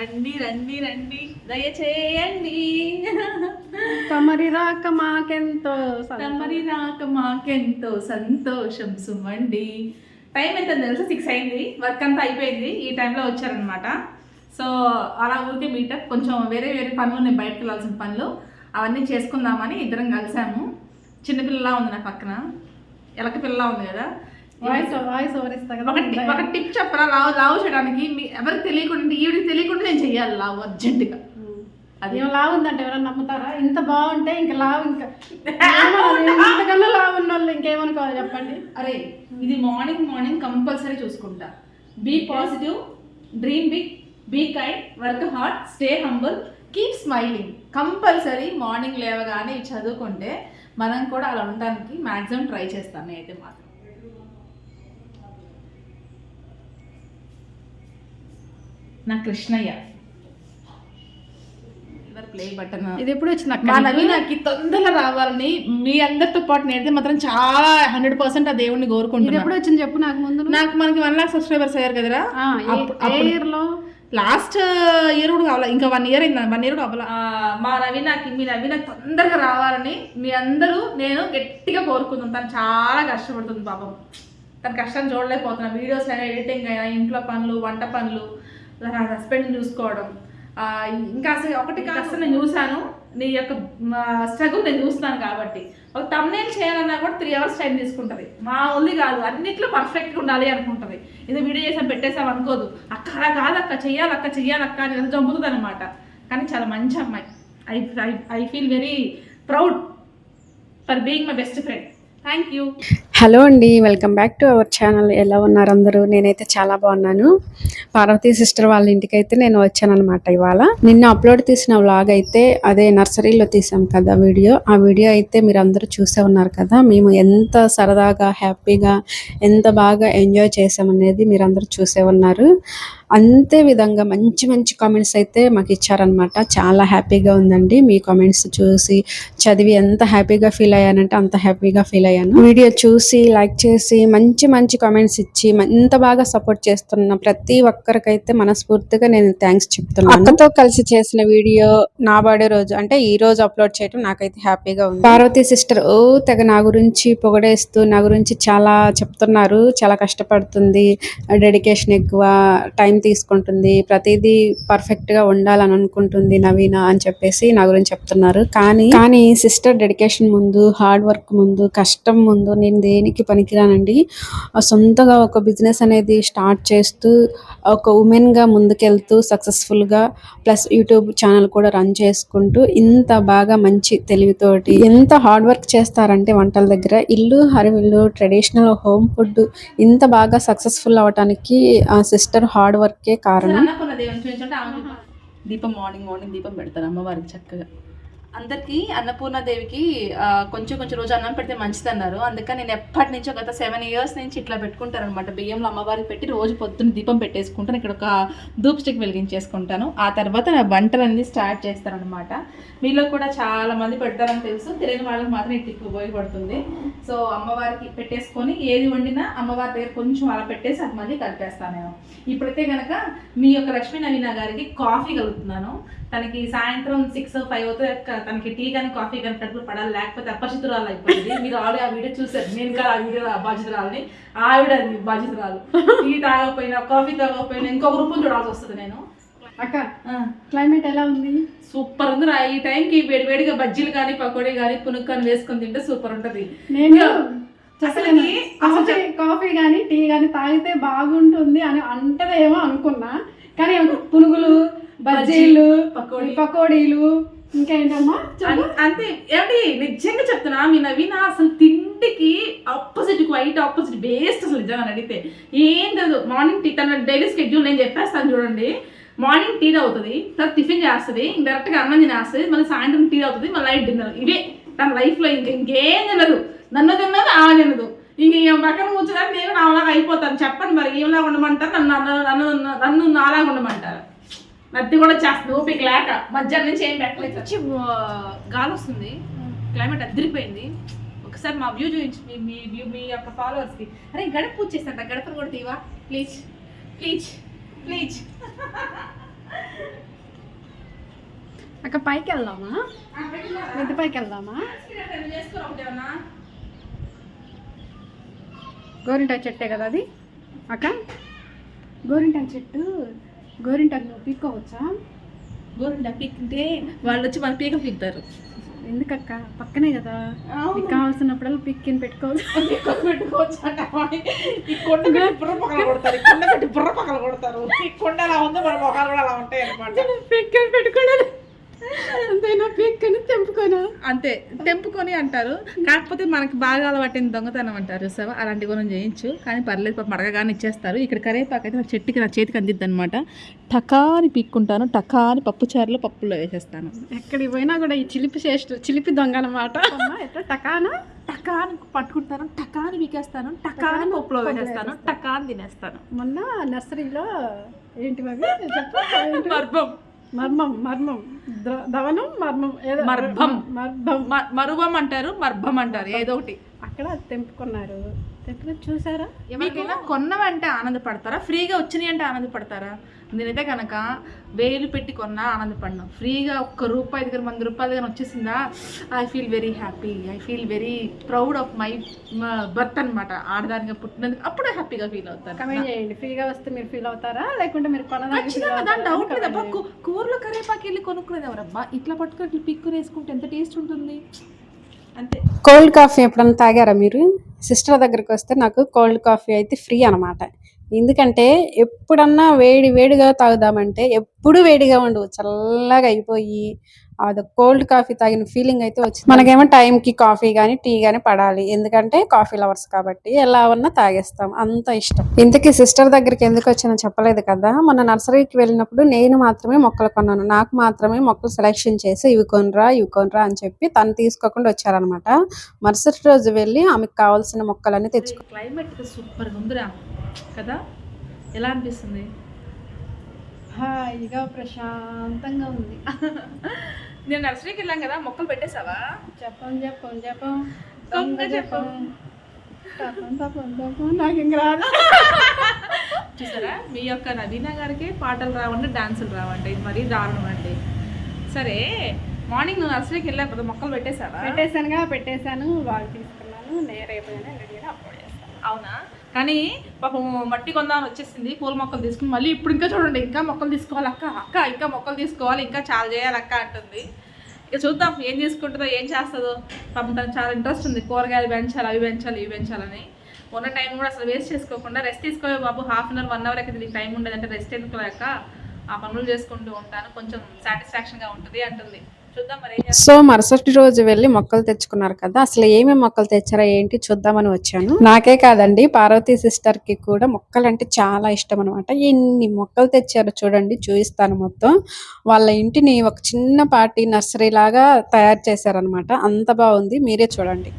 రండి రండి రండి. దయచేయండి. తమరి రాక మాకెంతో. తమరి రాక మాకెంతో సంతోషం సుమండి. టైం ఎంత తెలుసా? సిక్స్ అయింది. వర్క్ అంతా అయిపోయింది. ఈ టైంలో వచ్చారనమాట సో అలా ఊరికే మీటప్ కొంచెం వేరే వేరే పనులు ఉన్నాయి. బయటకు వెళ్ళాల్సిన పనులు. అవన్నీ చేసుకుందామని ఇద్దరం కలిసాము. చిన్నపిల్లలా ఉంది నా పక్కన. ఎలక పిల్లలా ఉంది కదా. వాయిస్ వాయిస్ ఓవర్ ఇస్తా కదా. ఒక టిప్ చెప్పరా? లావు లావు చేయడానికి మీ ఎవరికి తెలియకుండా ఈవిడికి తెలియకుండా నేను చెయ్యాలి లావు అర్జెంటుగా. అది. ఏం లావు ఉందంటే ఎవరైనా నమ్ముతారా? ఇంత బాగుంటే ఇంకా లావు ఇంకా? ఇంతకన్నా లావు ఉన్న వాళ్ళు ఇంకేమనుకోవాలి చెప్పండి? అరే ఇది మార్నింగ్ మార్నింగ్ కంపల్సరీ చూసుకుంటా. Be positive dream big be kind work hard stay humble keep smiling compulsory morning లేవగానే చదువుకుంటే మనం కూడా అలా ఉండడానికి మ్యాక్సిమం ట్రై చేస్తాను నేనైతే మాత్రం. నా కృష్ణయ్య. ప్లే బటన్ ఇది ఎప్పుడు వచ్చింది మా నవీనకి తొందరగా రావాలని మీ అందరితో పాటు నేడితే మాత్రం చాలా హండ్రెడ్ పర్సెంట్ ఆ దేవుణ్ణి ఇది కోరుకుంటున్నాను ఎప్పుడు వచ్చింది చెప్పు నాకు ముందు. నాకు మనకి వన్ లాక్ సబ్స్క్రైబర్స్ అయ్యారు కదరా? ఆ, ఏ- అప్పు- ఏ అప్పుడు- ఇయర్లో? లాస్ట్ ఇయర్ కూడా కావాలి? ఇంకా వన్ ఇయర్ అయింది? వన్ ఇయర్ కూడా అవ్వాలి? మా నవీనకి మీ నవీన తొందరగా రావాలని మీ అందరూ నేను గట్టిగా కోరుకుందాం తను చాలా కష్టపడుతుంది పాపం. తన కష్టం చూడలేకపోతున్నా. వీడియోస్ అయినా ఎడిటింగ్ అయినా ఇంట్లో పనులు వంట పనులు నా హస్బెండ్ని చూసుకోవడం ఇంకా అసలు ఒకటి కాస్త నేను చూశాను. నీ యొక్క స్ట్రగుల్ నేను చూస్తున్నాను కాబట్టి. ఒక తమ్నేల్ చేయాలన్నా కూడా త్రీ అవర్స్ టైం తీసుకుంటుంది. మా ఓన్లీ కాదు అన్నిట్లో పర్ఫెక్ట్గా ఉండాలి అనుకుంటుంది. ఇది వీడియో చేసాం పెట్టేసాం అనుకోదు. అక్క అలా కాదు అక్క చెయ్యాలి అక్క చెయ్యాలి అక్క అని చంపుతుంది అనమాట కానీ చాలా మంచి అమ్మాయి. I I feel very proud for being my best friend thank you hello అండి welcome back to our channel. ఎలా ఉన్నారు అందరూ? నేనైతే చాలా బాగున్నాను. పార్వతి సిస్టర్ వాళ్ళ ఇంటికి అయితే నేను వచ్చానమాట ఇవాళ. నిన్న అప్లోడ్ తీసిన వ్లాగ్ అయితే అదే నర్సరీలో తీసాం కదా వీడియో. ఆ వీడియో అయితే మీరు అందరూ చూసే ఉన్నారు కదా. మేము ఎంత సరదాగా హ్యాపీగా ఎంత బాగా ఎంజాయ్ చేసామనేది మీరు అందరూ చూసే ఉన్నారు. అంతే విధంగా మంచి మంచి కామెంట్స్ అయితే మాకు ఇచ్చారనమాట చాలా హ్యాపీగా ఉందండి. మీ కామెంట్స్ చూసి చదివి ఎంత హ్యాపీగా ఫీల్ అయ్యానంటే అంత హ్యాపీగా ఫీల్ అయ్యాను. వీడియో చూసి లైక్ చేసి మంచి మంచి కామెంట్స్ ఇచ్చి ఇంత బాగా సపోర్ట్ చేస్తున్న ప్రతి ఒక్కరికైతే మనస్ఫూర్తిగా నేను థ్యాంక్స్ చెప్తున్నాను. అక్కతో కలిసి చేసిన వీడియో నా బర్త్డే రోజు అంటే ఈ రోజు అప్లోడ్ చేయడం నాకైతే హ్యాపీగా ఉంది. పార్వతీ సిస్టర్ ఓ తెగ నా గురించి పొగడేస్తూ నా గురించి చాలా చెప్తున్నారు చాలా కష్టపడుతుంది డెడికేషన్ ఎక్కువ టైం తీసుకుంటుంది ప్రతిదీ పర్ఫెక్ట్గా ఉండాలని అనుకుంటుంది నవీన అని చెప్పేసి నా గురించి చెప్తున్నారు. కానీ కానీ సిస్టర్ డెడికేషన్ ముందు హార్డ్ వర్క్ ముందు కష్టం ముందు నేను దేనికి పనికిరానండి? సొంతగా ఒక బిజినెస్ అనేది స్టార్ట్ చేస్తూ ఒక ఉమెన్గా ముందుకెళ్తూ సక్సెస్ఫుల్గా ప్లస్ యూట్యూబ్ ఛానల్ కూడా రన్ చేసుకుంటూ ఇంత బాగా మంచి తెలివితోటి ఎంత హార్డ్ వర్క్ చేస్తారంటే వంటల దగ్గర ఇల్లు హరివిల్లు ట్రెడిషనల్ హోమ్ ఫుడ్ ఇంత బాగా సక్సెస్ఫుల్ అవటానికి ఆ సిస్టర్ హార్డ్ వర్కే కారణం. దీపం మార్నింగ్ మార్నింగ్ దీపం పెడతారు అమ్మవారికి చక్కగా. అందరికీ అన్నపూర్ణ దేవికి కొంచెం కొంచెం రోజు అన్నం పెడితే మంచిది అన్నారు అందుకని నేను ఎప్పటి నుంచో గత సెవెన్ ఇయర్స్ నుంచి ఇట్లా పెట్టుకుంటారనమాట బియ్యంలో అమ్మవారికి పెట్టి రోజు పొద్దున్న దీపం పెట్టేసుకుంటాను. ఇక్కడ ఒక ధూప్ స్టిక్ వెలిగించేసుకుంటాను. ఆ తర్వాత నా వంటలన్నీ స్టార్ట్ చేస్తారనమాట మీలో కూడా చాలా మంది పెడతారని తెలుసు. తెలియని వాళ్ళకి మాత్రం ఈ ఉపయోగపడుతుంది. సో అమ్మవారికి పెట్టేసుకొని ఏది వండినా అమ్మవారి దగ్గర కొంచెం అలా పెట్టేసి అది మళ్ళీ కలిపేస్తాను నేను. ఇప్పుడైతే కనుక మీ యొక్క లక్ష్మీ నవీన గారికి కాఫీ కలుగుతున్నాను తనకి సాయంత్రం సిక్స్ ఫైవ్ అవుతుంది తనకి టీ కానీ కాఫీ కానీ కడుపులో పడాలి లేకపోతే అపరిచితురాలు అయిపోయింది. మీరు ఆల్రెడీ ఆ వీడియో చూసారు నేను కాదు ఆ వీడియో బాధ్యతరాలని ఆవిడ అది బాధ్యతరాలు. టీ తాగకపోయినా కాఫీ తాగకపోయినా ఇంకొక రూపం చూడాల్సి వస్తుంది నేను. అక్క క్లైమేట్ ఎలా ఉంది? సూపర్ ఉంది రా. ఈ టైంకి వేడి వేడిగా బజ్జీలు కానీ పకోడీ కానీ పునుక్ కానీ వేసుకొని తింటే సూపర్ ఉంటది. నేను కాఫీ కాఫీ కానీ టీ కానీ తాగితే బాగుంటుంది అని అంటదేమో అనుకున్నా. కానీ పునుగులు బజ్జీలు పకోడీ. పకోడీలు ఇంకేంటమ్మా? అంతే. ఏమిటి నిజంగా చెప్తున్నా మీ నవీన అసలు తిండికి ఆపోజిట్ వైట్ ఆపోజిట్ బేస్ట్ అసలు నిజంగా అడిగితే. ఏం లేదు మార్నింగ్ టీ తన డైలీ స్కెడ్యూల్ నేను చెప్పేస్తాను చూడండి. మార్నింగ్ టీ అవుతుంది తర్వాత టిఫిన్ చేస్తుంది డైరెక్ట్గా అన్నం తినేస్తుంది మళ్ళీ సాయంత్రం టీ అవుతుంది మళ్ళీ నైట్ డిన్నర్ ఇవే. తన లైఫ్లో ఇంకా ఇంకేం తినదు. నన్ను తిన్నది ఆ తినదు. ఇంక పక్కన కూర్చోడానికి నేను నాలాగా అయిపోతాను. చెప్పండి మరి ఏమలాగా ఉండమంటారు? నన్ను నన్ను నన్ను నాలాగా ఉండమంటారు. నత్తి కూడా చేస్తుంది ఓపిక లేక. మధ్యాహ్నం నుంచి ఏం పెట్టలేదు. వచ్చి గాలి వస్తుంది క్లైమేట్ అదిరిపోయింది. ఒకసారి మా వ్యూ చూపించి మీ మీ వ్యూ మీ యొక్క ఫాలోవర్స్కి అరే గడప పూజ చేస్తాను గడపను కూడా తీవా? ప్లీజ్ ప్లీజ్ ప్లీజ్ అక్క పైకి వెళ్దామా? మిద్ది పైకి వెళ్దామా? గోరింటాకు చెట్టే కదా అది? అక్క గోరింటాకు చెట్టు గోరింటాకు నువ్వు పీక్కోవచ్చా? గోరింటా పీక్కుంటే వాళ్ళు వచ్చి మన పీక పీకుతారు. ఎందుకక్క? పక్కనే కదా. మీకు కావాల్సినప్పుడల్లా పిక్కిని పెట్టుకోవచ్చు. పెట్టుకోవచ్చు ఈ కొండ బుర్ర పక్కన కొడతారు. కొండ పెట్టి బుర్ర పక్కన కొడతారు. ఈ కొండ ఉందో మన మొహాలు కూడా అలా ఉంటాయి అనమాట పిక్కని పెట్టుకోలేదు. అంతేనా? పిక్కని తెంపుకోనా? అంతే. తెంపుకొని అంటారు. కాకపోతే మనకి బాగా అలవాటైన దొంగతనం అంటారు చూసావా అలాంటి గుణం చేయించు. కానీ పర్లేదు పాపం అడగగానే ఇచ్చేస్తారు. ఇక్కడ కరేపాకు అయితే నా చెట్టుకి నా చేతికి అందిద్ది అనమాట టకాని పీక్కుంటాను. టకాని పప్పు చారులో పప్పులో వేసేస్తాను. ఎక్కడికి పోయినా కూడా ఈ చిలిపి చేష్ట చిలిపి దొంగ అనమాట ఎట్లా? టకానా? టకాని పట్టుకుంటాను. టకాని పీకేస్తాను. టకాని పప్పులో వేసేస్తాను. టకాని తినేస్తాను. మొన్న నర్సరీలో ఏంటి అవి చెప్పు? మర్భం మర్మం మర్మం. దవనం మర్మం. ఏదో మర్భం. మర్భం. మ- మరువం అంటారు మర్భం అంటారు ఏదో ఒకటి. అక్కడ తెంపుకున్నారు. తెంపుకొని చూసారా? మీకైనా కొన్నవంటే ఆనందపడతారా? ఫ్రీగా వచ్చినాయి అంటే ఆనందపడతారా? నేనైతే కనుక వేలు పెట్టి కొన్నా ఆనందపడినా. ఫ్రీగా ఒక్క రూపాయి దగ్గర వంద రూపాయల దగ్గర వచ్చేసిందా? I feel very happy I feel very proud of my birth అనమాట ఆడదానిగా పుట్టినందుకు అప్పుడు హ్యాపీగా ఫీల్ కమెంట్ చేయండి. ఫ్రీగా వస్తే మీరు ఫీల్ అవుతారా? లేకుంటే మీరు దాని అవుతారా? డౌట్ లేదబ్బా కూ- కూరలో కరేపాకి వెళ్ళి కొనుక్కునేది ఎవరబ్బా ఇట్లా పట్టుకొని ఇట్లా పిక్కుని వేసుకుంటే ఎంత టేస్ట్ ఉంటుంది? అంతే. కోల్డ్ కాఫీ ఎప్పుడన్నా తాగారా మీరు? సిస్టర్ దగ్గరికి వస్తే నాకు కోల్డ్ కాఫీ అయితే ఫ్రీ అనమాట ఎందుకంటే ఎప్పుడన్నా వేడి వేడిగా తాగుదామంటే ఎప్పుడు వేడిగా ఉండవు చల్లగా అయిపోయి అది కోల్డ్ కాఫీ తాగిన ఫీలింగ్ అయితే వచ్చింది. మనకేమో టైంకి కాఫీ కానీ టీ కానీ పడాలి. ఎందుకంటే కాఫీ లవర్స్ కాబట్టి ఎలా ఉన్నా తాగేస్తాం. అంత ఇష్టం. ఇంతకీ సిస్టర్ దగ్గరికి ఎందుకు వచ్చినా చెప్పలేదు కదా? మన నర్సరీకి వెళ్ళినప్పుడు నేను మాత్రమే మొక్కలు కొన్నాను. నాకు మాత్రమే మొక్కలు సెలెక్షన్ చేసి ఇవి కొనరా ఇవి కొనరా అని చెప్పి తను తీసుకోకుండా వచ్చారనమాట మరుసటి రోజు వెళ్ళి ఆమెకు కావాల్సిన మొక్కలన్నీ తెచ్చుకో క్లైమేట్ సూపర్గా ఉందిరా. కదా? ఎలా అనిపిస్తుంది? హాయిగా ప్రశాంతంగా ఉంది. నేను నర్సరీకి వెళ్ళాం కదా మొక్కలు పెట్టేసావా చెప్పం చెప్పం చెప్పం. చెప్పం. నాకు ఇంక రాదు. చూసారా? మీ యొక్క నవీన గారికి పాటలు రావండి డాన్సులు రావండి. ఇది మరీ దారుణం అండి. సరే మార్నింగ్ నువ్వు నర్సరీకి వెళ్ళావు కదా మొక్కలు పెట్టేసావా పెట్టేశానుగా పెట్టేశాను. బాగా తీసుకున్నాను. నేరైపోయాను రెడీగా అప్లోడ్ చేస్తాను. అవునా? కానీ పాపం మట్టి కొందామని వచ్చేసింది పూల మొక్కలు తీసుకుని మళ్ళీ ఇప్పుడు ఇంకా చూడండి ఇంకా మొక్కలు తీసుకోవాలి అక్క అక్క ఇంకా మొక్కలు తీసుకోవాలి ఇంకా చాలా చేయాలి అక్క అంటుంది. ఇక చూద్దాం ఏం తీసుకుంటుందో ఏం చేస్తుందో. పాపం తనకు చాలా ఇంట్రెస్ట్ ఉంది కూరగాయలు పెంచాలి అవి పెంచాలి ఇవి పెంచాలని. ఉన్న టైం కూడా అసలు వేస్ట్ చేసుకోకుండా రెస్ట్ తీసుకోవే బాబు half an hour one hour అయితే నీకు టైం ఉండదంటే రెస్ట్ ఎందుకు లేక ఆ పనులు చేసుకుంటూ ఉంటాను కొంచెం సాటిస్ఫాక్షన్గా ఉంటుంది అంటుంది. సో మరుసటి రోజు వెళ్ళి మొక్కలు తెచ్చుకున్నారు కదా అసలు ఏమేమి మొక్కలు తెచ్చారా ఏంటి చూద్దామని వచ్చాను. నాకే కాదండి పార్వతీ సిస్టర్కి కూడా మొక్కలు అంటే చాలా ఇష్టం అనమాట ఎన్ని మొక్కలు తెచ్చారో చూడండి చూపిస్తాను మొత్తం. వాళ్ళ ఇంటిని ఒక చిన్నపాటి నర్సరీ లాగా తయారు చేశారనమాట అంత బాగుంది మీరే చూడండి.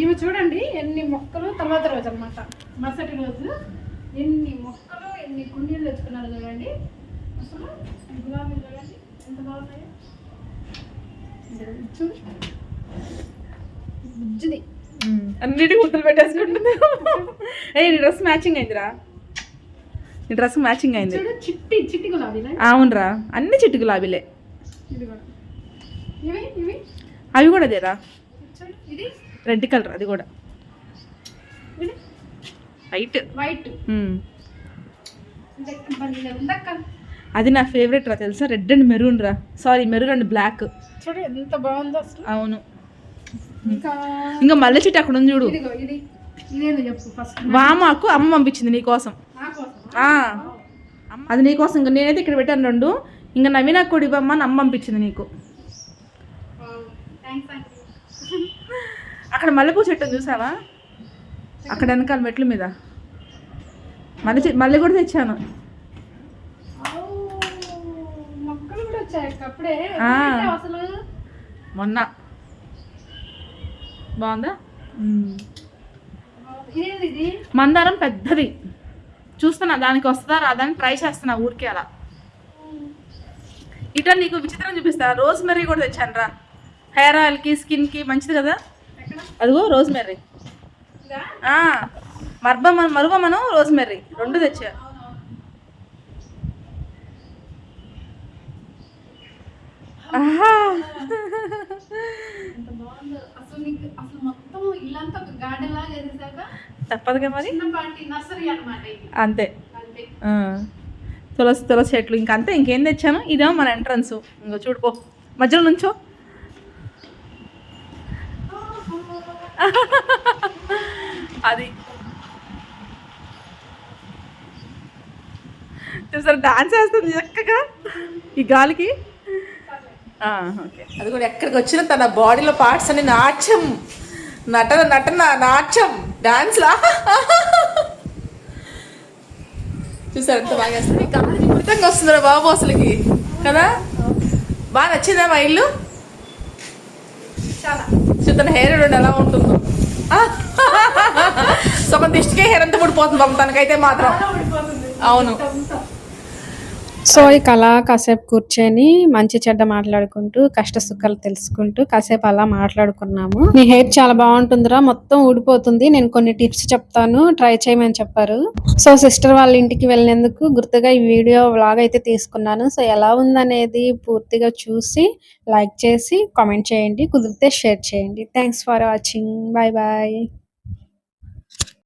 ఈమె చూడండి ఎన్ని మొక్కలు తర్వాత రోజు అనమాట మరుసటి రోజు ఎన్ని మొక్కలు ఎన్ని కుండీలు తెచ్చుకున్నారు చూడండి. అసలు గులాబీ చూడండి ఎంత బాగున్నాయో. అన్నిటి గుర్తులు పెట్టేసుకుంటుంది నీ డ్రెస్ మ్యాచింగ్ అయిందిరా. నీ డ్రెస్ మ్యాచింగ్ అయింది. చూడు చిట్టి చిట్టి గులాబీలే అవునరా అన్ని చిట్టు గులాబీలే. అవి కూడా అదేరా. రెడ్ కలర్ అది కూడా. ఇది? వైట్ వైట్ అది నా ఫేవరెట్ రా తెలుసా? రెడ్ అండ్ మెరూన్ రా. సారీ మెరూన్ అండ్ బ్లాక్ చూడు ఎంత బాగుందో అసలు. అవును. ఇంకా ఇంకా మల్లె చెట్టు అక్కడ ఉంది చూడు. ఇదిగో ఇది. ఇదేదో చెప్పు ఫస్ట్ వామాకు అమ్మ పంపించింది నీకోసం నా కోసం ఆ, అది నీకోసం ఇంకా నేనైతే ఇక్కడ పెట్టాను రెండు. ఇంకా నవీన కూడా ఇవ్వమ్మని అమ్మ పంపించింది నీకు. థ్యాంక్స్ అండి అక్కడ మల్లెపూ చెట్టు ఉంది చూసావా? అక్కడ వెనకాల మెట్ల మీద. మల్లె చెట్టు మల్లె కూడా తెచ్చాను మొక్కలు కూడా వచ్చాయి అక్క అప్పుడే ఆ. ఏంటి అసలు? మొన్న. బాగుందా? మందారం పెద్దది. చూస్తున్నా దానికి వస్తుందా రాదా అని ట్రై చేస్తున్నా ఊరికే అలా. ఇట్లా నీకు విచిత్రం చూపిస్తా. రోజ్ మెర్రీ కూడా తెచ్చాను రా. హెయిర్ ఆయిల్కి స్కిన్కి మంచిది కదా? అదిగో రోజ్ మెర్రీ? మర్బమన్ మరువమను రోజ్ మెర్రీ రెండు తెచ్చా ఆహా. ఎంత బాగుందో అసలు నీకు అసలు మొత్తం ఇల్లంతా ఒక గార్డెన్ లాగా వేసేసాక తప్పదుగా మరి? ఇది. అంతే. తులసి తులసి చెట్లు ఇంకా అంతే ఇంకేం తెచ్చాను? ఇదేమో మన ఎంట్రన్స్ ఇంకో చూడుకో మధ్యలో నుంచో. అది. చూసారు డాన్స్ వేస్తుంది చక్కగా. ఈ గాలికి. అది కూడా ఎక్కడికి వచ్చినా తన బాడీలో పార్ట్స్ అన్ని నాట్యం. నటన నటన నాట్యం డాన్స్లా చూసారు ఎంత బాగా వేస్తుంది విపరీతంగా వస్తుందిరా బాబు అసలుకి. కదా? బాగా నచ్చిందా మా ఇల్లు? చాలా. చూద్దాం హెయిర్ రెండు ఎలా ఉంటుందో! సగం దిష్టికే హెయిర్ అంతా పడిపోతుంది బాబు తనకైతే మాత్రం. ఊడిపోతుంది. అవును. సో ఇక అలా కాసేపు కూర్చొని మంచి చెడ్డ మాట్లాడుకుంటూ కష్ట సుఖాలు తెలుసుకుంటూ కాసేపు అలా మాట్లాడుకున్నాము. నీ హెయిర్ చాలా బాగుంటుందిరా మొత్తం ఊడిపోతుంది. నేను కొన్ని టిప్స్ చెప్తాను ట్రై చేయమని చెప్పారు. సో సిస్టర్ వాళ్ళ ఇంటికి వెళ్ళినందుకు గుర్తుగా ఈ వీడియో వ్లాగ్ అయితే తీసుకున్నాను. సో ఎలా ఉందనేది పూర్తిగా చూసి లైక్ చేసి కామెంట్ చేయండి కుదిరితే షేర్ చేయండి. Thanks for watching bye bye